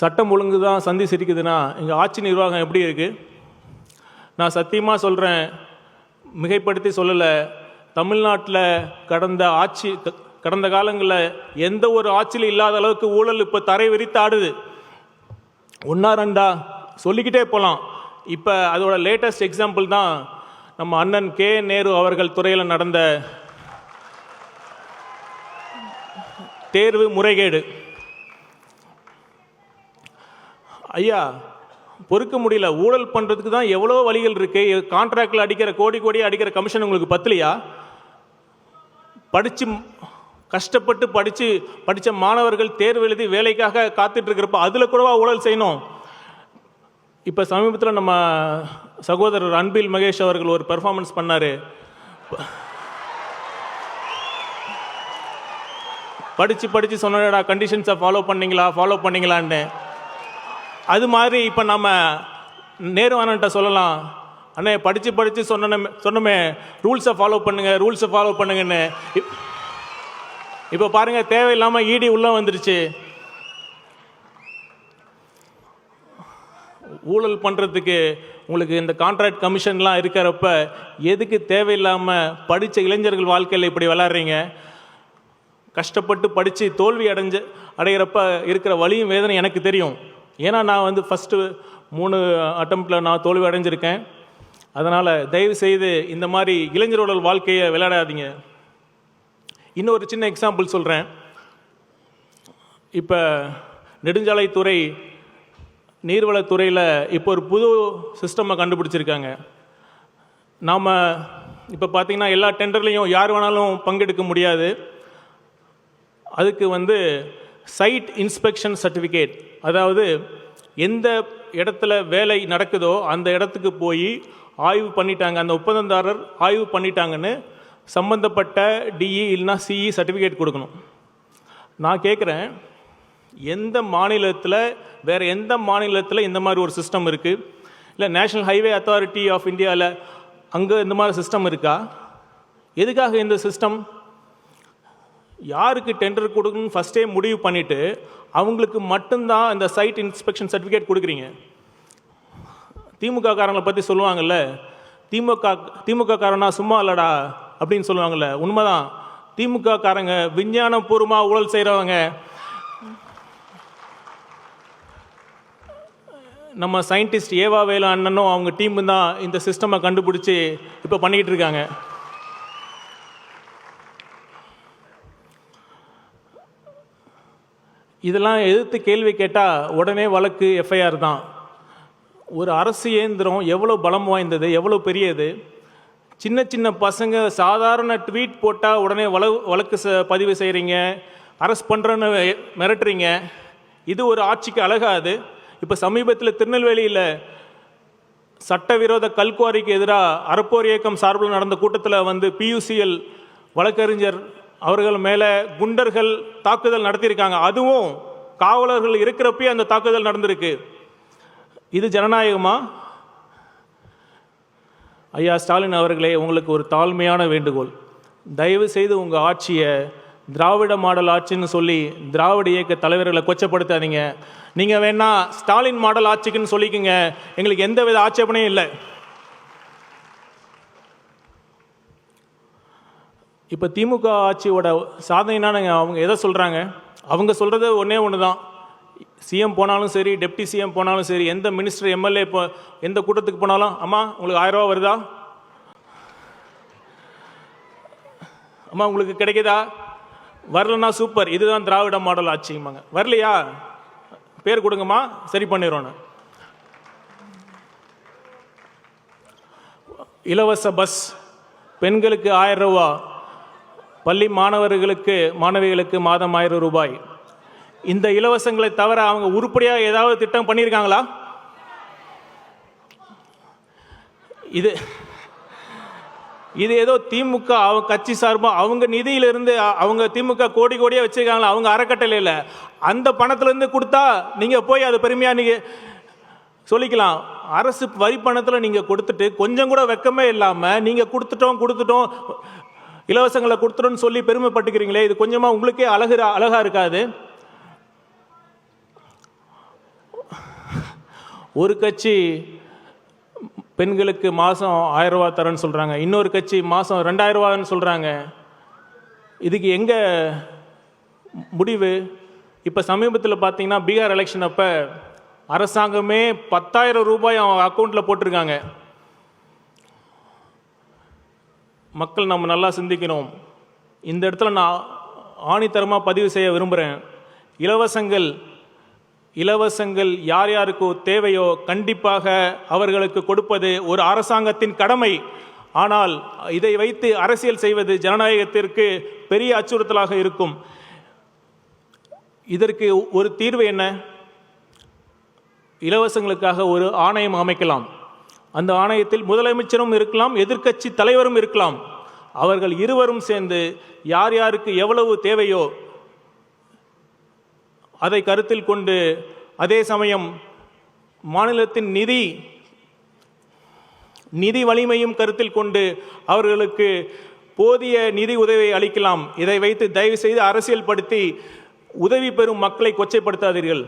சட்டம் ஒழுங்கு தான் சந்தி சிரிக்குதுன்னா இங்கே ஆட்சி நிர்வாகம் எப்படி இருக்குது நான் சத்தியமாக சொல்கிறேன் மிகைப்படுத்தி சொல்லலை. தமிழ்நாட்டில் கடந்த ஆட்சி கடந்த காலங்களில் எந்த ஒரு ஆட்சியிலும் இல்லாத அளவுக்கு ஊழல் இப்போ தரை விரித்து ஆடுது. ஒன்றா ரெண்டா? சொல்லிக்கிட்டே போகலாம் இப்போ அதோட லேட்டஸ்ட் எக்ஸாம்பிள் தான் நம்ம அண்ணன் கே. நேரு அவர்கள் துறையில் நடந்த தேர்வு முறைகேடு. ஐயா பொறுக்க முடியல. ஊழல் பண்ணுறதுக்கு தான் எவ்வளோ வழிகள் இருக்குது கான்ட்ராக்டில் அடிக்கிற கோடி கோடி அடிக்கிற கமிஷன் உங்களுக்கு பத்தலையா? படித்து கஷ்டப்பட்டு படித்து படித்த மாணவர்கள் தேர்வு எழுதி வேலைக்காக காத்துட்ருக்கிறப்ப அதில் கூடவா ஊழல் செய்யணும்? இப்போ சமீபத்தில் நம்ம சகோதரர் அன்பில் மகேஷ் அவர்கள் ஒரு பெர்ஃபார்மன்ஸ் பண்ணார். படித்து படித்து சொன்னடா கண்டிஷன்ஸை ஃபாலோ பண்ணீங்களா? ஃபாலோ பண்ணிங்களான்னு. அது மாதிரி இப்போ நம்ம நேருவானன்ட்ட சொல்லலாம். அண்ணே படித்து படித்து சொன்னமே சொன்னமே. ரூல்ஸை ஃபாலோ பண்ணுங்க ரூல்ஸை ஃபாலோ பண்ணுங்கன்னு. இப்- இப்போ பாருங்கள் தேவையில்லாமல் இடி உள்ள வந்துருச்சு. ஊழல் பண்ணுறதுக்கு உங்களுக்கு இந்த கான்ட்ராக்ட் கமிஷன்லாம் இருக்கிறப்ப எதுக்கு தேவையில்லாமல் படித்த இளைஞர்கள் வாழ்க்கையில் இப்படி விளாட்றீங்க கஷ்டப்பட்டு படித்து தோல்வி அடைஞ்ச அடைகிறப்ப இருக்கிற வழியும் வேதனை எனக்கு தெரியும். ஏன்னா நான் வந்து ஃபஸ்ட்டு மூணு அட்டம்ப்டில் நான் தோல்வி அடைஞ்சிருக்கேன். அதனால் தயவு செய்து இந்த மாதிரி இளைஞரோட வாழ்க்கையை விளையாடாதீங்க. இன்னொரு சின்ன எக்ஸாம்பிள் சொல்கிறேன் இப்போ நெடுஞ்சாலைத்துறை நீர்வளத்துறையில் இப்போ ஒரு புது சிஸ்டமை கண்டுபிடிச்சிருக்காங்க. நாம் இப்போ பார்த்திங்கன்னா எல்லா டெண்டர்லேயும் யார் வேணாலும் பங்கெடுக்க முடியாது. அதுக்கு வந்து சைட் இன்ஸ்பெக்ஷன் சர்டிஃபிகேட் அதாவது எந்த இடத்துல வேலை நடக்குதோ அந்த இடத்துக்கு போய் ஆய்வு பண்ணிட்டாங்க. அந்த ஒப்பந்ததாரர் ஆய்வு பண்ணிட்டாங்கன்னு சம்பந்தப்பட்ட டிஇ இல்லைனா சிஇ சர்டிஃபிகேட் கொடுக்கணும். நான் கேட்குறேன் எந்த மாநிலத்தில் வேறு எந்த மாநிலத்தில் இந்த மாதிரி ஒரு சிஸ்டம் இருக்குது இல்லை நேஷனல் ஹைவே அத்தாரிட்டி ஆஃப் இந்தியாவில் அங்கே இந்த மாதிரி சிஸ்டம் இருக்கா? எதுக்காக இந்த சிஸ்டம் யாருக்கு டெண்டர் கொடுக்கணும்னு ஃபஸ்ட்டே முடிவு பண்ணிவிட்டு அவங்களுக்கு மட்டும்தான் இந்த சைட் இன்ஸ்பெக்ஷன் சர்டிஃபிகேட் கொடுக்குறீங்க. திமுக காரங்களை பற்றி சொல்லுவாங்கல்ல திமுக திமுக காரனா சும்மா இல்லடா அப்படின்னு சொல்லுவாங்கல்ல உண்மைதான். திமுக காரங்க விஞ்ஞானபூர்வமாக ஊழல் செய்கிறவங்க நம்ம சயின்டிஸ்ட் ஏவா வேலு அண்ணனும் அவங்க டீம் தான் இந்த சிஸ்டமை கண்டுபிடிச்சி இப்போ பண்ணிக்கிட்டு இருக்காங்க. இதெல்லாம் எதிர்த்து கேள்வி கேட்டால் உடனே வழக்கு எஃப்ஐஆர் தான். ஒரு அரசு இயந்திரம் எவ்வளோ பலம் வாய்ந்தது எவ்வளோ பெரியது? சின்ன சின்ன பசங்க சாதாரண ட்வீட் போட்டால் உடனே வழ வழக்கு ச பதிவு செய்கிறீங்க அரெஸ்ட் பண்ணுறேன்னு மிரட்டுறீங்க. இது ஒரு ஆட்சிக்கு அழகாது இப்போ சமீபத்தில் திருநெல்வேலியில் சட்டவிரோத கல்குவாரிக்கு எதிராக அறப்போர் இயக்கம் சார்பில் நடந்த கூட்டத்தில் வந்து பியூசிஎல் வழக்கறிஞர் அவர்கள் மேலே குண்டர்கள் தாக்குதல் நடத்தியிருக்காங்க. அதுவும் காவலர்கள் இருக்கிறப்பயே அந்த தாக்குதல் நடந்திருக்கு. இது ஜனநாயகமா? ஐயா ஸ்டாலின் அவர்களே உங்களுக்கு ஒரு தாழ்மையான வேண்டுகோள். தயவு செய்து உங்கள் ஆட்சியை திராவிட மாடல் ஆட்சின்னு சொல்லி திராவிட இயக்க தலைவர்களை கொச்சப்படுத்தாதீங்க. நீங்கள் வேணா ஸ்டாலின் மாடல் ஆட்சிக்குன்னு சொல்லிக்கங்க. எங்களுக்கு எந்த வித ஆட்சேபனையும் இல்லை. இப்போ திமுக ஆட்சியோட சாதனைனா அவங்க எதை சொல்கிறாங்க அவங்க சொல்கிறது ஒன்றே ஒன்று தான் சிஎம் போனாலும் சரி டெப்டி சிஎம் போனாலும் சரி எந்த மினிஸ்டர் எம்எல்ஏ இப்போ எந்த கூட்டத்துக்கு போனாலும் அம்மா உங்களுக்கு ஆயிரம் ரூபா வருதா? அம்மா உங்களுக்கு கிடைக்குதா? வரலன்னா சூப்பர் இதுதான் திராவிட மாடல் ஆட்சிம்பாங்க. வரலையா? பேர் கொடுங்கம்மா சரி பண்ணிடுறோன்னு. இலவச பஸ் பெண்களுக்கு ஆயிரம் ரூபா. பள்ளி மாணவர்களுக்கு மாணவிகளுக்கு மாதம் ஆயிரம் ரூபாய். இந்த இலவசங்களை தவிர அவங்க உருப்படியாக ஏதாவது திட்டம் பண்ணியிருக்காங்களா? இது இது ஏதோ திமுக அவங்க கட்சி சார்பாக அவங்க நிதியிலிருந்து அவங்க திமுக கோடி கோடியாக வச்சிருக்காங்களா? அவங்க அறக்கட்டளையில் அந்த பணத்திலேருந்து கொடுத்தா நீங்கள் போய் அது பெருமையாக நீங்கள் சொல்லிக்கலாம். அரசு வரி பணத்தில் நீங்கள் கொடுத்துட்டு கொஞ்சம் கூட வெக்கமே இல்லாமல் நீங்கள் கொடுத்துட்டோம் கொடுத்துட்டோம் இலவசங்களை கொடுத்துருன்னு சொல்லி பெருமைப்பட்டுக்கிறீங்களே இது கொஞ்சமாக உங்களுக்கே அழகு அழகாக இருக்காது. ஒரு கட்சி பெண்களுக்கு மாதம் ஆயிரம் ரூபா தரேன்னு சொல்கிறாங்க இன்னொரு கட்சி மாதம் ரெண்டாயிரம் ரூபான்னு சொல்கிறாங்க இதுக்கு எங்கே முடிவு? இப்போ சமீபத்தில் பார்த்தீங்கன்னா பீகார் எலெக்ஷன் அப்போ அரசாங்கமே பத்தாயிரம் ரூபாய் அவங்க அக்கௌண்ட்டில் போட்டிருக்காங்க. மக்கள் நம்ம நல்லா சிந்திக்கணும். இந்த இடத்துல நான் ஆணித்தரமாக பதிவு செய்ய விரும்புகிறேன் இலவசங்கள் இலவசங்கள் யார் யாருக்கு தேவையோ கண்டிப்பாக அவர்களுக்கு கொடுப்பது ஒரு அரசாங்கத்தின் கடமை. ஆனால் இதை வைத்து அரசியல் செய்வது ஜனநாயகத்திற்கு பெரிய அச்சுறுத்தலாக இருக்கும். இதற்கு ஒரு தீர்வு என்ன? இலவசங்களுக்காக ஒரு ஆணையம் அமைக்கலாம். அந்த ஆணையத்தில் முதலமைச்சரும் இருக்கலாம் எதிர்க்கட்சி தலைவரும் இருக்கலாம். அவர்கள் இருவரும் சேர்ந்து யார் யாருக்கு எவ்வளவு தேவையோ அதை கருத்தில் கொண்டு அதே சமயம் மாநிலத்தின் நிதி நிதி வலிமையும் கருத்தில் கொண்டு அவர்களுக்கு போதிய நிதி உதவியை அளிக்கலாம். இதை வைத்து தயவு செய்து அரசியல்படுத்தி உதவி பெறும் மக்களை கொச்சைப்படுத்தாதீர்கள்.